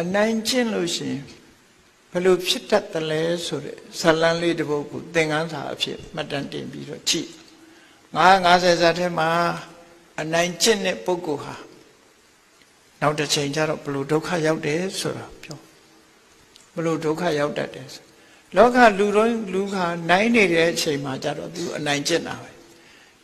အနိုင်ကျင့်လို့ရှိရင်ဘယ်လိုဖြစ်တတ်တယ်လဲဆိုတဲ့ဇာလန်းလေးတစ်ပုဒ်ကိုသင်ခန်းစာအဖြစ်မှတ်တမ်းတင်ပြီးတော့ကြည့်950ဇာတ်ထဲမှာအနိုင်ကျင့်တဲ့ပုဂ္ဂိုလ်ဟာနောက်တစ်ချိန်ကျတော့ဘယ်လိုဒုက္ခရောက်တယ်ဆိုတာပြောဘယ်လိုဒုက္ခရောက်တတ်တယ်ဆိုလောကလူတိုင်းလူခါနိုင်နေတဲ့အချိန်မှာကျတော့သူအနိုင်ကျင့်တာပဲ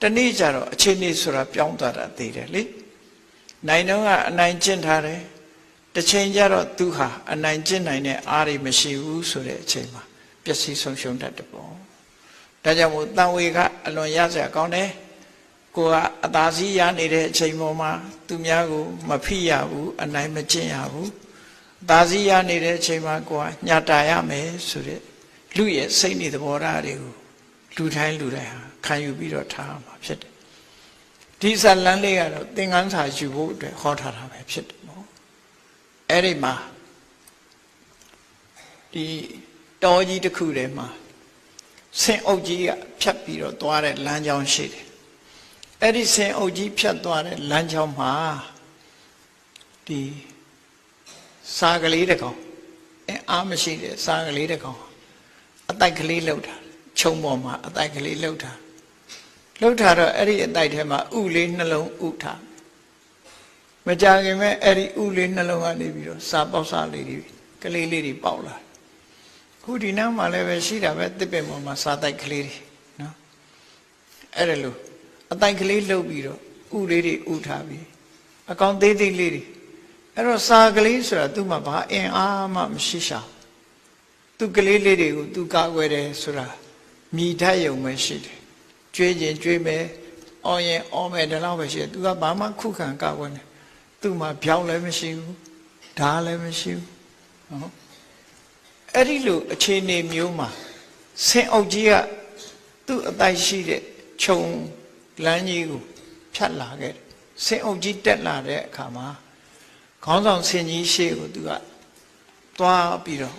တနေ့ကျတော့အချိန်နေ့ဆိုတာပြောင်းသွားတာသိတယ်လေနိုင်တော့ကအနိုင်ကျင့်ထားတယ် တစ်ချိန်ကျတော့သူဟာအနိုင်ကျင့်နိုင်တဲ့အားတွေမရှိဘူးဆိုတဲ့အချိန်မှာပျက်စီးဆုံးရှုံးတတ်တယ်ပေါ့ဒါကြောင့်မို့တန်ဝေကအလွန်ရစရာကောင်းတယ်ကိုကအသာစီးရနေတဲ့အချိန်ပေါ်မှာသူများကိုမဖိရဘူးအနိုင်မကျင့်ရဘူးအသာစီးရနေတဲ့အချိန်မှာကိုကညှတာရမယ်ဆိုတဲ့လူရဲ့စိတ်နေသဘောထားတွေကိုလူတိုင်းလူတိုင်းဟာခံယူပြီးတော့ထားမှာဖြစ်တယ်ဒီဇာလန်းလေးကတော့သင်္ကန်းစာယူဖို့အတွက်ဟောထားတာပဲဖြစ်တယ်နော် အဲ့ဒီမှာဒီတော်ကြီးတစ်ခုထဲမှာဆင်အုပ်ကြီးကဖြတ်ပြီးတော့သွားတဲ့လမ်းကြောင်းရှိတယ်အဲ့ဒီဆင်အုပ်ကြီးဖြတ်သွားတဲ့လမ်းကြောင်းမှာဒီစာကလေးတစ်ကောင်အဲအားမရှိတဲ့စာကလေးတစ်ကောင်အတိုက်ကလေးလှုပ်တာခြုံပေါ်မှာအတိုက်ကလေးလှုပ်တာလှုပ်တာတော့အဲ့ဒီအတိုက်ထဲမှာဥလေးနှလုံးဥထား မကြခင်မဲ့အဲ့ဒီဥလေးနှလုံးကနေပြီးတော့စာပေါက်စာလေးတွေကလေးလေးတွေပေါက်လာခုဒီနောက်မှာလည်းပဲရှိတာပဲတစ်ပင်ပေါ်မှာစာတိုက်ကလေးတွေနော်အဲ့ဒါလို့အတိုက်ကလေးလှုပ်ပြီးတော့ဥလေးတွေဥထားပြီးအကောင်သေးသေးလေးတွေအဲ့တော့စာကလေးဆိုတာသူ့မှာဘာအင်အားမှမရှိရှာသူကလေးလေးတွေကိုသူကာကွယ်တယ်ဆိုတာမြည်တတ်ရုံပဲရှိတယ်ကြွေးခြင်းကြွေးမယ်အော်ရင်အော်မယ်ဒီလောက်ပဲရှိတယ်သူကဘာမှခုခံကာကွယ်နေ သူ့မှာဖြောင်းလည်းမရှိဘူးဓာလည်းမရှိဘူးနော်အဲ့ဒီလိုအခြေအနေမျိုးမှာဆင်အုပ်ကြီးကသူ့အတိုက်ရှိတဲ့ခြုံလမ်းကြီးကိုဖြတ်လာခဲ့တယ်ဆင်အုပ်ကြီးတက်လာတဲ့အခါမှာခေါင်းဆောင်ဆင်ကြီးရှေ့ကိုသူကသွားပြီးတော့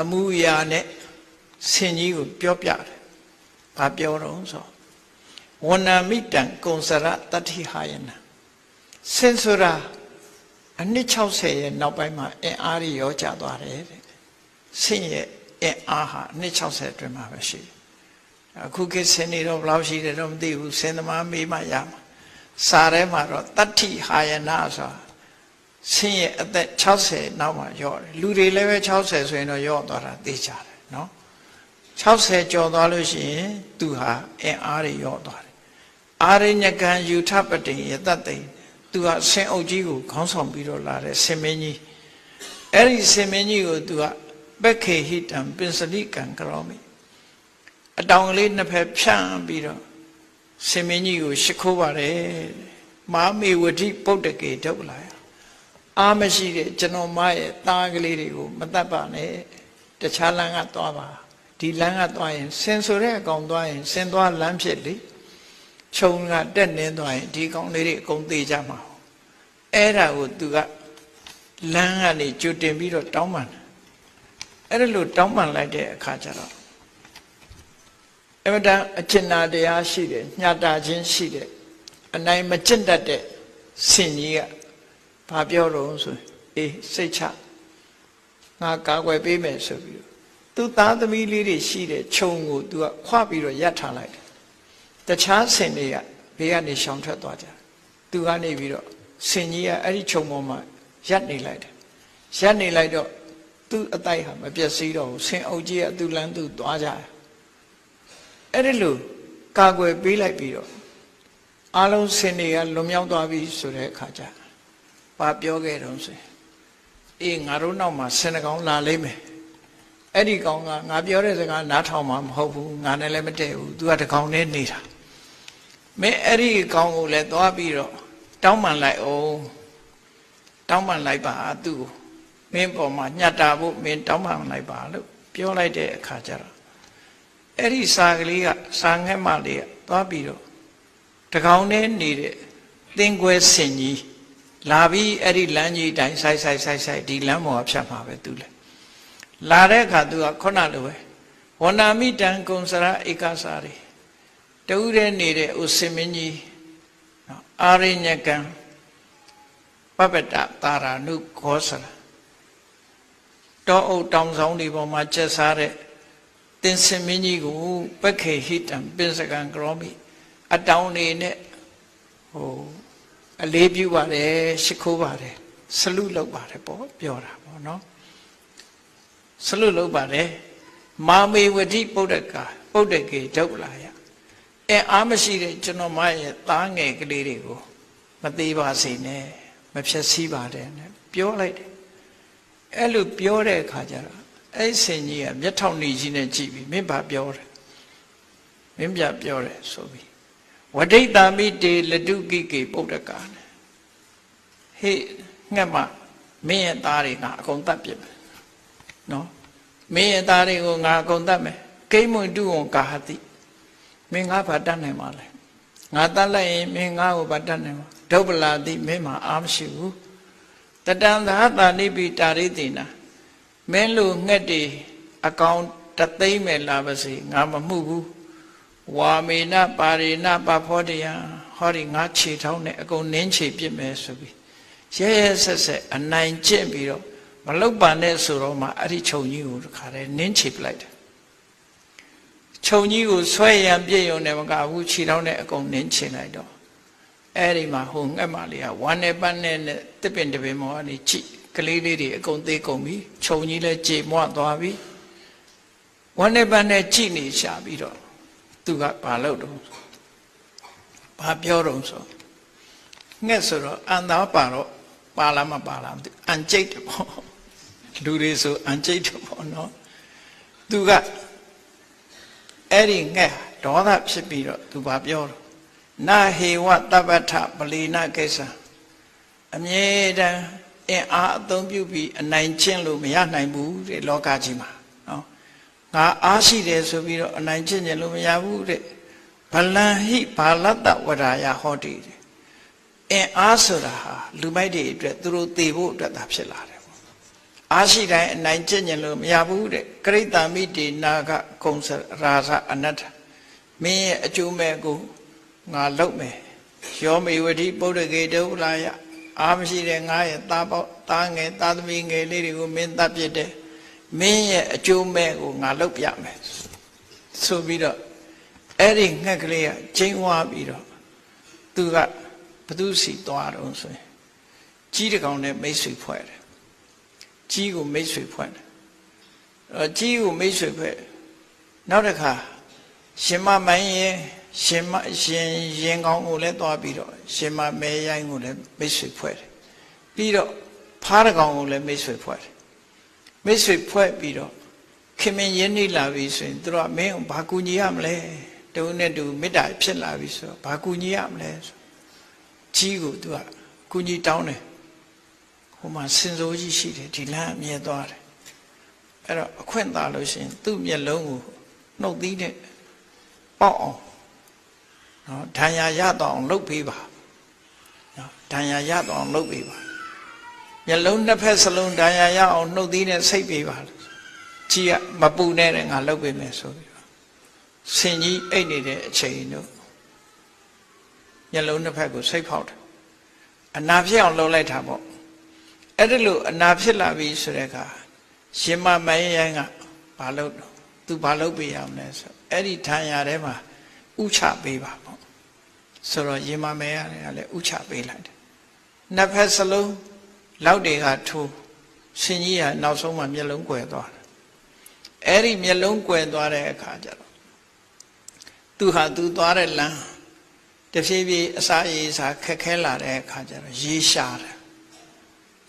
အမှုရာနဲ့ဆင်ကြီးကိုပြောပြတယ်။ဘာပြောတော့ဆိုဝဏမိတံကုံစရတတ္ထိဟာယနာ ဆင်ဆိုတာအနှစ်60ရဲ့နောက်ပိုင်းမှာအင်အားကြီးရောကျသွားတယ်တဲ့။ဆင်ရဲ့အင်အားဟာအနှစ်60အတွင်းမှာပဲရှိတယ်။အခုခေတ်ဆင်နေတော့ဘယ်လောက်ရှိတယ်တော့မသိဘူးဆင်သမားမေးမှရမှာ။စာထဲမှာတော့တတ္ထိဟာယနာဆိုတာဆင်းရဲ့အသက်60နောက်မှရော့တယ်လူတွေလည်းပဲ60ဆိုရင်တော့ရော့သွားတာသိကြတယ်နော်60ကျော်သွားလို့ရှိရင်သူဟာအင်အားတွေရော့သွားတယ်အာရညကံယူထပတိယတတ်တိ သူဟာဆင်အုပ်ကြီးကိုခေါင်းဆောင်ပြီးတော့လာတဲ့ဆင်မင်းကြီးအဲ့ဒီဆင်မင်းကြီးကိုသူကပက္ခေဟိတံပင်စလိကံကရောမိအတောင်ကလေးနှစ်ဖက်ဖြန့်ပြီးတော့ဆင်မင်းကြီးကိုရှ िख ိုးပါတယ်မာမေဝတိပုဒ္ဒကေဒုက္ခလာယအားမရှိတဲ့ကျွန်တော်မရဲ့သားကလေးတွေကိုမတတ်ပါနဲ့တခြားလမ်းကသွားပါဒီလမ်းကသွားရင်ဆင်ဆိုတဲ့အကောင်သွားရင်ဆင်သွားလမ်းဖြစ်လေ ခြုံကတက်နေသွားရင်ဒီကောင်လေးတွေအကုန်သေးကြမှာအဲ့ဒါကိုသူကလမ်းကနေကြွတင်ပြီးတော့တောင်းပန်တယ်အဲ့ဒါလို့တောင်းပန်လိုက်တဲ့အခါကျတော့အမတန်အကျဉ်းနာတရားရှိတယ်ညှတာခြင်းရှိတယ်အနိုင်မကျင့်တတ်တဲ့ဆင်ကြီးကဘာပြောတော့ဆိုအေးစိတ်ချငါကာကွယ်ပေးမယ်ဆိုပြီးသူသားသမီးလေးတွေရှိတဲ့ခြုံကိုသူကခွပြီးတော့ရပ်ထားလိုက် တယ်တခြားဆင်တွေကဘေးကနေရှောင်ထွက်သွားကြတယ်သူကနေပြီးတော့ဆင်ကြီးကအဲ့ဒီခြုံပေါ်မှာရပ်နေလိုက်တယ်ရပ်နေလိုက်တော့သူ့အတိုက်ဟာမပြည့်စည်တော့ဘူးဆင်အုပ်ကြီးကသူ့လမ်းသူ့သွားကြတယ်အဲ့ဒီလိုကာကွယ်ပေးလိုက်ပြီးတော့အလုံးဆင်တွေကလွန်မြောက်သွားပြီဆိုတဲ့အခါကျဘာပြောခဲ့တော့ဆိုအေးငါတို့နောက်မှာဆင်နှကောင်လာလိမ့်မယ်အဲ့ဒီကောင်ကငါပြောတဲ့စကားနားထောင်မှာမဟုတ်ဘူးငါနဲ့လည်းမတည့်ဘူး तू ကတကောင်နဲ့နေတာ မင်းအဲ့ဒီကောင်ကိုလည်းသွားပြီးတော့တောင်းပန်လိုက်အောင်တောင်းပန်လိုက်ပါသူ့ကိုမင်းပေါ်မှာညှတ်တာဖို့မင်းတောင်းပန်လိုက်ပါလို့ပြောလိုက်တဲ့အခါကျတော့အဲ့ဒီစာကလေးကစာငဲ့မလေးကသွားပြီးတော့တကောင်နဲ့နေတဲ့သင်္ကွဲစင်ကြီးလာပြီးအဲ့ဒီလမ်းကြီးတိုင်းဆိုင်ဆိုင်ဆိုင်ဆိုင်ဒီလမ်းပေါ်ကဖြတ်မှာပဲသူလဲလာတဲ့အခါသူကခုနလိုပဲဝဏမိတံကုံစရဧကစာရီ တူးတဲ့နေတဲ့ဥစင်မင်းကြီးအာရိညကံပပတတာရာနုခောစရတောအုပ်တောင်ဆောင်တွေပေါ်မှာကျက်စားတဲ့တင်စင်မင်းကြီးကိုပက္ခေဟိတံပိစကံကရောမိအတောင်နေနဲ့ဟိုအလေးပြုပါတယ်ရှိခိုးပါတယ်ဆလူလုပ်ပါတယ်ပေါ့ပြောတာပေါ့နော်ဆလူလုပ်ပါတယ်မာမေဝတိပုဒ္ဒကပုဒ္ဒကေဒုက္ခလာယ အဲအားမရှိတဲ့ကျွန်တော်မရဲ့သားငယ်ကလေးတွေကိုမသေးပါစေနဲ့မဖြက်စီးပါတဲ့နဲ့ပြောလိုက်တယ်အဲ့လိုပြောတဲ့အခါကျတော့အဲ့စင်ကြီးကမျက်ထောင်နေကြီးနဲ့ကြည့်ပြီးမင်းဘာပြောတယ်မင်းပြပြောတယ်ဆိုပြီးဝဒိတံမိတေလတုကိကေပုဒ္ဒကာနဲ့ဟေးငှက်မမင်းရဲ့သားတွေကအကုန်တတ်ပြစ်မယ်နော်မင်းရဲ့သားတွေကိုငါအကုန်တတ်မယ်ကိမွန်တုဝံကာဟတိ မင်းငါဘာတတ်နိုင်မှာလဲငါတတ်လိုက်ရင်မင်းငါ့ကိုဘာတတ်နိုင်မှာဒုဗ္ဗလာတိမင်းမှာအားမရှိဘူးတတံသာတာနိပိတာရိတိနာမင်းလူငှက်တွေအကောင်တသိမ့်မဲ့လာပါစေငါမမှုဘူးဝါမေနပါရိနပဖောတယဟောဒီငါခြေထောင်းနဲ့အကုန်နင်းခြေပြစ်မယ်ဆိုပြီးရဲရဲဆက်ဆက်အနိုင်ကျင့်ပြီးတော့မလောက်ပါနဲ့ဆိုတော့မှအဲ့ဒီခြုံကြီးကိုတခါတည်းနင်းခြေပလိုက်တယ် ခြုံကြီးကိုဆွဲရန်ပြည့်ရုံနဲ့မကဘူးခြေထောင်းနဲ့အကုန်နင်းခြေလိုက်တော့အဲ့ဒီမှာဟိုငှက်မလေးကဝမ်းနဲ့ပန်းနဲ့တစ်ပင်တစ်ပင်မောကနေကြည့်ကလေးလေးတွေအကုန်သေးကုန်ပြီခြုံကြီးလည်းကြေမွသွားပြီဝမ်းနဲ့ပန်းနဲ့ကြည့်နေရှာပြီးတော့သူကဘာလုပ်တော့ဘာပြောတော့ဆိုငှက်ဆိုတော့အန်သားပါတော့ပါလားမပါလားမသိအန်ကျိတ်တယ်ပေါ့လူတွေဆိုအန်ကျိတ်တယ်ပေါ့နော်သူက အဲ့ဒီငှက်ဒေါသဖြစ်ပြီးတော့သူဘာပြောတော့နာဟေဝတပ္ပထပလီနာကိစ္စအမြဲတမ်းအင်အားအသုံးပြုပြီးအနိုင်ကျင့်လို့မရနိုင်ဘူးတဲ့လောကကြီးမှာနော်ငါအားရှိတယ်ဆိုပြီးတော့အနိုင်ကျင့်ကြလို့မရဘူးတဲ့ဗလံဟိဘာလတ္တဝရာယဟောတိတဲ့အင်အားဆိုတာဟာလူမိုက်တွေအတွက်သူတို့သေဖို့အတွက်သာဖြစ်လာတယ်ပေါ့ အားရှိတိုင်းအနိုင်ကျင့်ကြလို့မရဘူးတဲ့ကရိတံမိတေနာကကုံစရာဇအနတ္ထမင်းရဲ့အကျိုးမဲ့ကိုငါလုပ်မယ်ယောမေဝတိပုဒ္ဒကေတုလာယအားမရှိတဲ့ငါရဲ့သားပေါသားငယ်သားသမီးငယ်လေးတွေကိုမင်းတပ်ပြစ်တယ်မင်းရဲ့အကျိုးမဲ့ကိုငါလုပ်ပြမယ်ဆိုပြီးတော့အဲ့ဒီငှက်ကလေးကကျင်းဝါပြီးတော့သူကဘသူစီသွားတော့ဆိုရင်ကြီးတကောင်နဲ့မိတ်ဆွေဖွဲ့တယ် ကြီးကိုမိတ်ဆွေဖွဲ့တယ်အဲကြီးကိုမိတ်ဆွေဖွဲ့နောက်တစ်ခါရှင်မမိုင်းရဲ့ရှင်မရှင်ရင်ကောင်းကိုလည်းသွားပြီးတော့ရှင်မမဲရိုင်းကိုလည်းမိတ်ဆွေဖွဲ့တယ်ပြီးတော့ဖားတကောင်ကိုလည်းမိတ်ဆွေဖွဲ့တယ်မိတ်ဆွေဖွဲ့ပြီးတော့ခင်မင်းရင်းနှီးလာပြီဆိုရင်သူတို့ကမင်းဘာကူညီရမလဲတုံးနဲ့တူမေတ္တာဖြစ်လာပြီဆိုတော့ဘာကူညီရမလဲဆိုကြီးကိုသူကကူညီတောင်းတယ် ဟိုမှာစင်စိုးကြီးရှိတယ်ဒီလမ်းအမြဲသွားတယ်အဲ့တော့အခွင့်သာလို့ရှိရင်သူ့မျက်လုံးကိုနှုတ်သီးနဲ့ပေါက်အောင်နော်ဒဏ်ရာရတော့အောင်လုပ်ပေးပါနော်ဒဏ်ရာရတော့အောင်လုပ်ပေးပါမျက်လုံးနှစ်ဖက်စလုံးဒဏ်ရာရအောင်နှုတ်သီးနဲ့ဆိတ်ပေးပါကြီးကမပူနဲ့တဲ့ငါလုပ်ပေးမယ်ဆိုပြီးတော့ဆင်ကြီးအိတ်နေတဲ့အချိန်တို့မျက်လုံးနှစ်ဖက်ကိုဆိတ်ဖောက်တယ်အနာဖြစ်အောင်လုပ်လိုက်တာပေါ့ အဲ့ဒါလို့အနာဖြစ်လာပြီဆိုတဲ့အခါရှင်မမယရိုင်းကဘာလုပ်တော့သူဘာလုပ်ပေးရမလဲဆိုအဲ့ဒီထံရထဲမှာဥချပေးပါပေါ့ဆိုတော့ရင်မမဲရတယ်ကလည်းဥချပေးလိုက်တယ်နှစ်ဖက်စလုံးလောက်တွေကထိုးရှင်ကြီးကနောက်ဆုံးမှမျက်လုံးကွယ်သွားတယ်အဲ့ဒီမျက်လုံးကွယ်သွားတဲ့အခါကျတော့သူဟာသူသွားတဲ့လမ်းတဖြည်းဖြည်းအစာရေးစာခက်ခဲလာတဲ့အခါကျတော့ရေရှာတယ်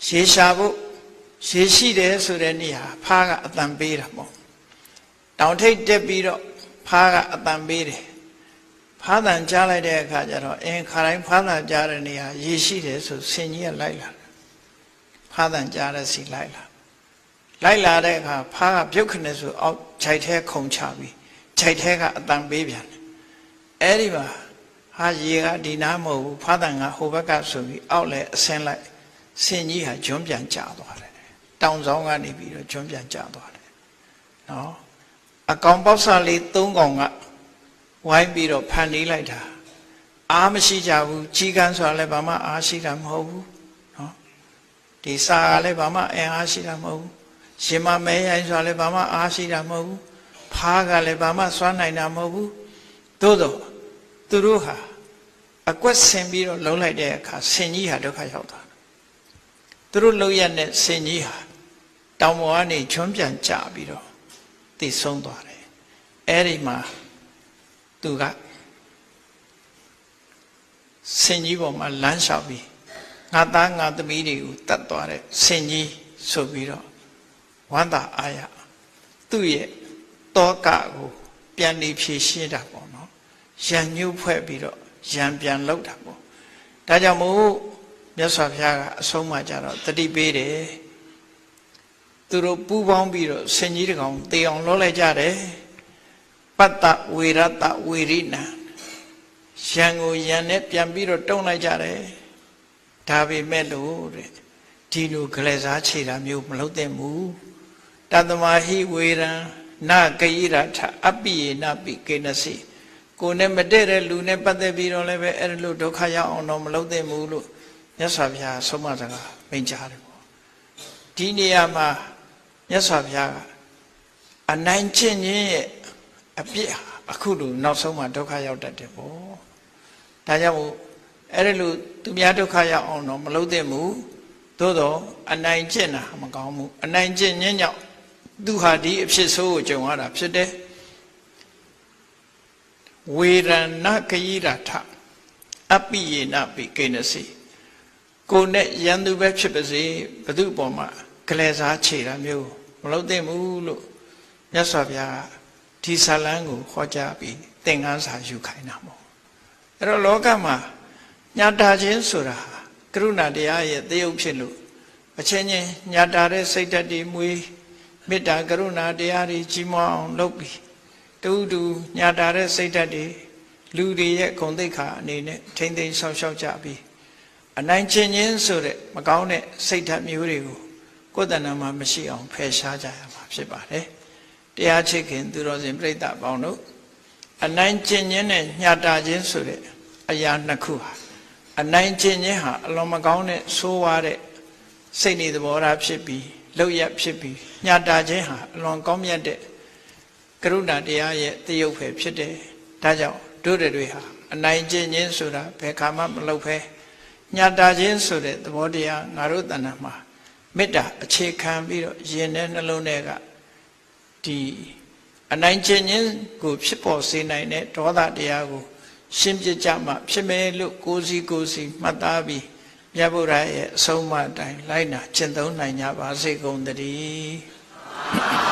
ရေရှာဖို့ရေရှိတယ်ဆိုတဲ့နေဟာဖားကအတန်ပေးတာပေါ့တောင်ထိပ်တက်ပြီးတော့ဖားကအတန်ပေးတယ်ဖားတန်ကြားလိုက်တဲ့အခါကျတော့အင်းခါတိုင်းဖားတန်ကြားတဲ့နေရာရေရှိတယ်ဆိုဆင်ကြီးကလိုက်လာတယ်ဖားတန်ကြားတဲ့စီလိုက်လာလိုက်လာတဲ့အခါဖားကပြုတ်ခနဲ့ဆိုအောက်ခြိုက်ထဲခုံချပြီးခြိုက်ထဲကအတန်ပေးပြန်တယ်အဲ့ဒီမှာဟာရေကဒီနားမဟုတ်ဘူးဖားတန်ကဟိုဘက်ကဆိုပြီးအောက်လဲအဆင်းလိုက် ဆင်ကြီးဟာကျွန်းပြန်ကျသွားတယ်တောင်ဆောင်ကနေပြီးတော့ကျွန်းပြန်ကျသွားတယ်နော်အကောင်ပေါက်ဆာလေး၃ကောင်ကဝိုင်းပြီးတော့ဖန်နေလိုက်တာအားမရှိကြဘူးကြီးကန်းဆိုတာလည်းဘာမှအားရှိတာမဟုတ်ဘူးနော်ဒီစာကလည်းဘာမှအင်အားရှိတာမဟုတ်ဘူးရှင်မမဲရိုင်းဆိုတာလည်းဘာမှအားရှိတာမဟုတ်ဘူးဖားကလည်းဘာမှစွမ်းနိုင်တာမဟုတ်ဘူးသို့တော့သူတို့ဟာအကွက်ဆင်ပြီးတော့လုံလိုက်တဲ့အခါဆင်ကြီးဟာဒုက္ခရောက်သွားတယ် သူတို့လုံရတဲ့ဆင်ကြီးဟာတောင်ပေါ်ကနေချွန်းပြန်ကျပြီးတော့တည်ဆုံးသွားတယ်အဲ့ဒီမှာသူကဆင်ကြီးပေါ်မှာလမ်းလျှောက်ပြီးငါသားငါသမီးတွေကိုတတ်သွားတဲ့ဆင်ကြီးဆိုပြီးတော့ဝန္တာအာရသူ့ရဲ့တောကကိုပြန်နေဖြေရှင်းတာပေါ့နော်ရံညှို့ဖွဲ့ပြီးတော့ရံပြန်လောက်တာပေါ့ဒါကြောင့်မို့ မြတ်စွာဘုရားကအဆုံးအမကြတော့တတိပေးတယ်သူတို့ပူးပေါင်းပြီးတော့ဆင်ကြီးတကောင်တေအောင်လုပ်လိုက်ကြတယ်ပတ္တဝေရတဝေရိနံရံကိုရံနဲ့ပြန်ပြီးတော့တုံးလိုက်ကြတယ်ဒါပေမဲ့လို့တဲ့ဒီလိုကလေးစားခြေတာမျိုးမလုပ်သင့်ဘူးတတမဟိဝေရံနဂိရထအပိယေနပိကေနစီကိုယ်နဲ့မတည့်တဲ့လူနဲ့ပတ်သက်ပြီးတော့လည်းပဲအဲ့ဒါလို့ဒုက္ခရောက်အောင်တော့မလုပ်သင့်ဘူးလို့ မြတ်စွာဘုရားဆုံးမစကားမိန့်ကြားတယ်ပေါ့ဒီနေရာမှာမြတ်စွာဘုရားကအနိုင်ကျင့်ခြင်းရဲ့အပြစ်ဟာအခုလိုနောက်ဆုံးမှဒုက္ခရောက်တတ်တယ်ပေါ့ဒါကြောင့်မို့အဲ့ဒါလို့သူများဒုက္ခရောက်အောင်တော့မလုပ်သင့်ဘူးသို့တော့အနိုင်ကျင့်တာမကောင်းဘူးအနိုင်ကျင့်ခြင်းကြောင့်သူဟာဒီအဖြစ်ဆိုးကိုကြုံရတာဖြစ်တယ်ဝေရဏဂိရထအပိယေနပိကိနစီ ကိုနဲ့ရန်သူပဲဖြစ်ပါစေဘု து ပေါ်မှာကလေးစားခြေတာမျိုးမလုပ်သင့်ဘူးလို့မြတ်စွာဘုရားဒီဇာလန်းကိုဟောကြားပြီးသင်္ကန်းစာယူခိုင်းတာမို့အဲ့တော့လောကမှာညာတာခြင်းဆိုတာကရုဏာတရားရဲ့တယုတ်ဖြစ်လို့အချင်းချင်းညာတာတဲ့စိတ်ဓာတ်တွေမွေးမေတ္တာကရုဏာတရားတွေကြီးမွားအောင်လုပ်ပြီးတူတူညာတာတဲ့စိတ်ဓာတ်တွေလူတွေရဲ့ဂုဏ်သိက္ခာအနေနဲ့ထိမ့်သိမ်းဆောက်ရှောက်ကြပြီး အနိုင်ကျင့်ခြင်းဆိုတဲ့မကောင်းတဲ့စိတ်ဓာတ်မျိုးတွေကိုကိုယ်တဏ္ဍာမှာမရှိအောင်ဖယ်ရှားကြရမှာဖြစ်ပါတယ်တရားချစ်ခင်သူတော်စင်ပြိဿပေါင်းတို့အနိုင်ကျင့်ခြင်းနဲ့ညှတာခြင်းဆိုတဲ့အရာနှစ်ခုဟာအနိုင်ကျင့်ခြင်းဟာအလွန်မကောင်းတဲ့ဆိုးဝါးတဲ့စိတ်နေသဘောထားဖြစ်ပြီးလောက်ရဖြစ်ပြီးညှတာခြင်းဟာအလွန်ကောင်းမြတ်တဲ့ကရုဏာတရားရဲ့တယုတ်ပဲဖြစ်တယ်ဒါကြောင့်တို့တွေဟာအနိုင်ကျင့်ခြင်းဆိုတာဘယ်ခါမှမလုပ်ဖဲ ညှတာခြင်းဆိုတဲ့သဘောတရားငါတို့တဏ္ဍာမှာမေတ္တာအခြေခံပြီးတော့ယင်တဲ့နှလုံးထဲကဒီအနိုင်ကျင့်ခြင်းကိုဖြစ်ပေါ်စေနိုင်တဲ့ဒေါသတရားကို ရှင်းပြကြမှဖြစ်မယ်လို့ကိုယ်စီကိုယ်စီမှတ်သားပြီးမြတ်ဗုဒ္ဓရဲ့အဆုံးအမအတိုင်းလိုက်နာကျင့်သုံးနိုင်ကြပါစေကုန်သတည်း